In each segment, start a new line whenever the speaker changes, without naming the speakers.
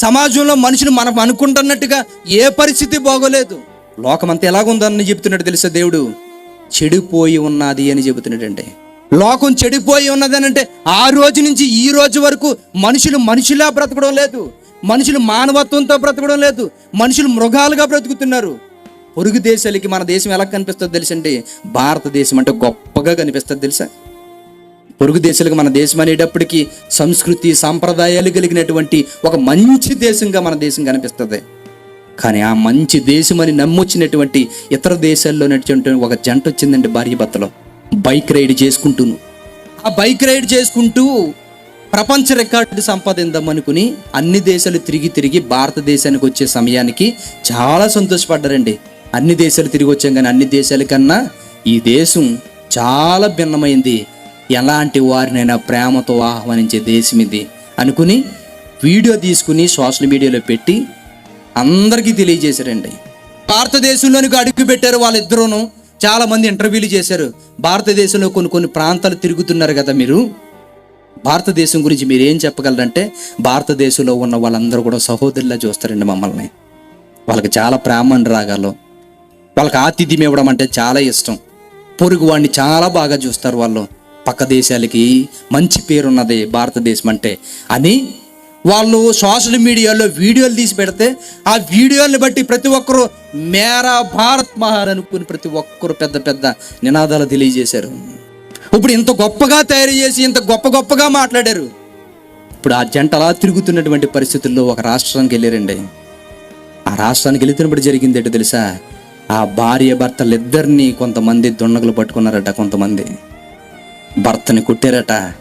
సమాజంలో మనుషులు మనం అనుకుంటున్నట్టుగా ఏ పరిస్థితి బాగోలేదు. లోకమంతా ఎలాగుందని చెప్తున్నాడు తెలుసా దేవుడు? చెడిపోయి ఉన్నది అని చెబుతున్నాడండి లోకం చెడిపోయి ఉన్నదని అంటే ఆ రోజు నుంచి ఈ రోజు వరకు మనుషులు మనుషులా బ్రతకడం లేదు. మనుషులు మానవత్వంతో బ్రతకడం లేదు. మనుషులు మృగాలుగా బ్రతుకుతున్నారు. పొరుగు దేశాలకి మన దేశం ఎలా కనిపిస్తుంది తెలుసండి? భారతదేశం అంటే గొప్పగా కనిపిస్తుంది తెలుసా? పొరుగు దేశాలకు మన దేశం అనేటప్పటికీ సంస్కృతి సాంప్రదాయాలు కలిగినటువంటి ఒక మంచి దేశంగా మన దేశం కనిపిస్తుంది. కానీ ఆ మంచి దేశం అని నమ్మొచ్చినటువంటి ఇతర దేశాల్లో నడిచినటువంటి ఒక జంట వచ్చిందండి భార్య భర్తలో. బైక్ రైడ్ చేసుకుంటూను. ఆ బైక్ రైడ్ చేసుకుంటూ ప్రపంచ రికార్డు సంపాదిద్దాం అనుకుని అన్ని దేశాలు తిరిగి తిరిగి భారతదేశానికి వచ్చే సమయానికి చాలా సంతోషపడ్డారండి. అన్ని దేశాలు తిరిగి వచ్చాం కానీ అన్ని దేశాల కన్నా ఈ దేశం చాలా భిన్నమైంది. ఎలాంటి వారినైనా ప్రేమతో ఆహ్వానించే దేశం ఇది. అనుకుని వీడియో తీసుకుని సోషల్ మీడియాలో పెట్టి అందరికీ తెలియజేశారండి. భారతదేశంలోనికి అడుగు పెట్టారు వాళ్ళిద్దరూను. చాలా మంది ఇంటర్వ్యూలు చేశారు. భారతదేశంలో కొన్ని కొన్ని ప్రాంతాలు తిరుగుతున్నారు కదా మీరు. భారతదేశం గురించి మీరు ఏం చెప్పగలరంటే భారతదేశంలో ఉన్న వాళ్ళందరూ కూడా సహోదరులా చూస్తారండి మమ్మల్ని. వాళ్ళకి చాలా ప్రేమ అని రాగాలు వాళ్ళకి ఆతిథ్యం ఇవ్వడం అంటే చాలా ఇష్టం. పొరుగు వాడిని చాలా బాగా చూస్తారు వాళ్ళు. పక్క దేశాలకి మంచి పేరున్నది భారతదేశం అంటే అని వాళ్ళు సోషల్ మీడియాలో వీడియోలు తీసి పెడితే ఆ వీడియోలను బట్టి ప్రతి ఒక్కరు మేరా భారత్ మహార్ అనుకుని ప్రతి ఒక్కరు పెద్ద పెద్ద నినాదాలు తెలియజేశారు. ఇప్పుడు ఇంత గొప్పగా తయారు చేసి ఇంత గొప్ప గొప్పగా మాట్లాడారు. ఇప్పుడు ఆ జంట అలా తిరుగుతున్నటువంటి పరిస్థితుల్లో ఒక రాష్ట్రానికి వెళ్ళారండి. ఆ రాష్ట్రానికి వెళుతున్నప్పుడు జరిగింది ఏంటో తెలుసా? ఆ భార్య భర్తలు ఇద్దరిని కొంతమంది దుండగులు పట్టుకున్నారట కొంతమంది. భర్తని కొట్టారట.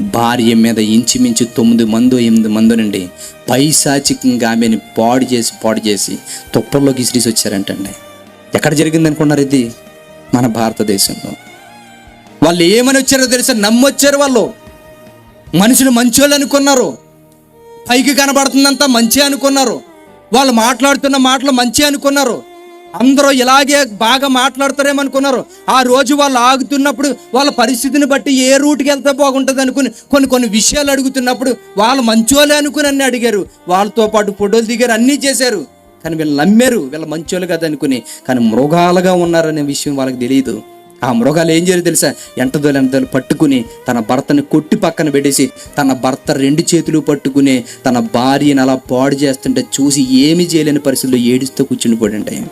భార్య మీద ఇంచుమించు తొమ్మిది మందో ఎనిమిది మందోనండి పైశాచికంగా ఆమెని పాడు చేసి పాడు చేసి తుప్పల్లోకి ఇసిరిసి వచ్చారంటండి ఎక్కడ జరిగింది అనుకున్నారు ఇది? మన భారతదేశంలో. వాళ్ళు ఏమని వచ్చారో తెలుసా? నమ్మొచ్చారు వాళ్ళు. మనుషులు మంచోళ్ళు అనుకున్నారు. పైకి కనబడుతుందంతా మంచి అనుకున్నారు. వాళ్ళు మాట్లాడుతున్న మాటలు మంచి అనుకున్నారు. అందరూ ఇలాగే బాగా మాట్లాడతారేమనుకున్నారు. ఆ రోజు వాళ్ళు ఆగుతున్నప్పుడు వాళ్ళ పరిస్థితిని బట్టి ఏ రూట్కి వెళ్తే బాగుంటుంది అనుకుని కొన్ని కొన్ని విషయాలు అడుగుతున్నప్పుడు వాళ్ళు మంచోలే అనుకుని అన్ని అడిగారు. వాళ్ళతో పాటు ఫోటోలు దిగారు అన్నీ చేశారు. కానీ వీళ్ళు నమ్మారు వీళ్ళ మంచోళ్ళు కదా అనుకుని. కానీ మృగాలుగా ఉన్నారనే విషయం వాళ్ళకి తెలియదు ఆ మృగాలు ఏం చేయరు తెలుసా? ఎంటదోలు ఎంటదోలు పట్టుకుని తన భర్తని కొట్టి పక్కన పెట్టేసి తన భర్త రెండు చేతులు పట్టుకుని తన భార్యని అలా పాడు చేస్తుంటే చూసి ఏమి చేయలేని పరిస్థితుల్లో ఏడుస్తూ కూర్చుని పోయింటాయి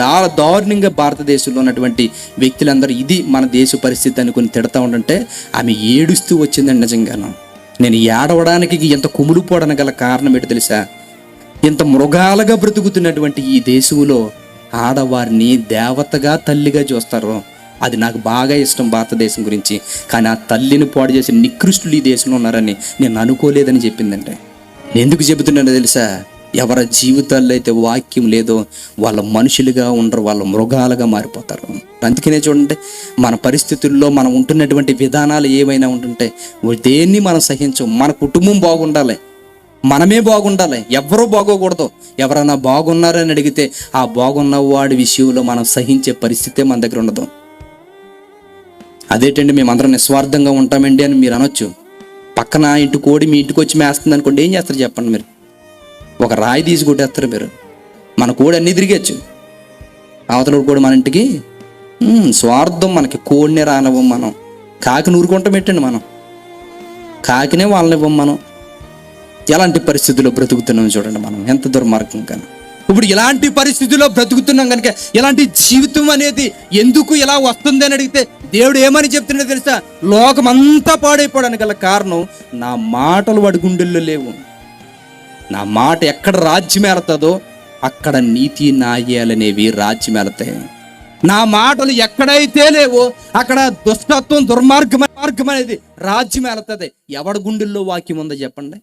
చాలా దారుణంగా భారతదేశంలో ఉన్నటువంటి వ్యక్తులందరూ ఇది మన దేశ పరిస్థితి అనుకుని తిడతా ఉండంటే ఆమె ఏడుస్తూ వచ్చిందండి నిజంగాను. నేను ఏడవడానికి ఎంత కుమిడిపోవడానికి గల కారణం ఏంటో తెలుసా? ఇంత మృగాలుగా బ్రతుకుతున్నటువంటి ఈ దేశంలో ఆడవారిని దేవతగా తల్లిగా చూస్తారు అది నాకు బాగా ఇష్టం భారతదేశం గురించి. కానీ ఆ తల్లిని పాడు చేసే నికృష్టులు ఈ దేశంలో ఉన్నారని నేను అనుకోలేదని చెప్పిందంటే. ఎందుకు చెబుతున్నానో తెలుసా? ఎవరి జీవితాల్లో అయితే వాక్యం లేదో వాళ్ళ మనుషులుగా ఉండరు వాళ్ళ మృగాలుగా మారిపోతారు. అందుకనే చూడండి మన పరిస్థితుల్లో మనం ఉంటున్నటువంటి విధానాలు ఏమైనా ఉంటుంటే దేన్ని మనం సహించం? మన కుటుంబం బాగుండాలి. మనమే బాగుండాలి. ఎవరూ బాగోకూడదు. ఎవరైనా బాగున్నారని అడిగితే ఆ బాగున్న వాడి విషయంలో మనం సహించే పరిస్థితే మన దగ్గర ఉండదు. అదేటండి మేమందరం నిస్వార్థంగా ఉంటామండి అని మీరు అనొచ్చు. పక్కన ఇంటి కోడి మీ ఇంటికి వచ్చి మేస్తుంది అనుకోండి ఏం చేస్తారు చెప్పండి మీరు? ఒక రాయి తీసి కొట్టేస్తారు మీరు. మన కోడి అన్నీ తిరిగచ్చు. అవతల కూడా మన ఇంటికి స్వార్థం మనకి కోడిని రానివ్వం మనం. కాకి నూరుకుంటాం పెట్టండి మనం. కాకినే వాళ్ళనివ్వం మనం. ఎలాంటి పరిస్థితుల్లో బ్రతుకుతున్నాం చూడండి మనం. ఎంత దుర్మార్గం కానీ. ఇప్పుడు ఇలాంటి పరిస్థితుల్లో బ్రతుకుతున్నాం కనుక ఇలాంటి జీవితం అనేది ఎందుకు ఇలా వస్తుంది అని అడిగితే దేవుడు ఏమని చెప్తున్నా తెలుసా? లోకమంతా పాడైపోవడానికి గల కారణం నా మాటలు వాడి గుండెల్లో లేవు. నా మాట ఎక్కడ రాజ్యం అక్కడ నీతి నాయాలనేవి రాజ్యమేళతాయి నా మాటలు ఎక్కడైతే లేవో అక్కడ దుష్టత్వం దుర్మార్గం మార్గం అనేది రాజ్యం వెళుతుంది ఎవడి గుండెల్లో వాక్యం ఉందో చెప్పండి.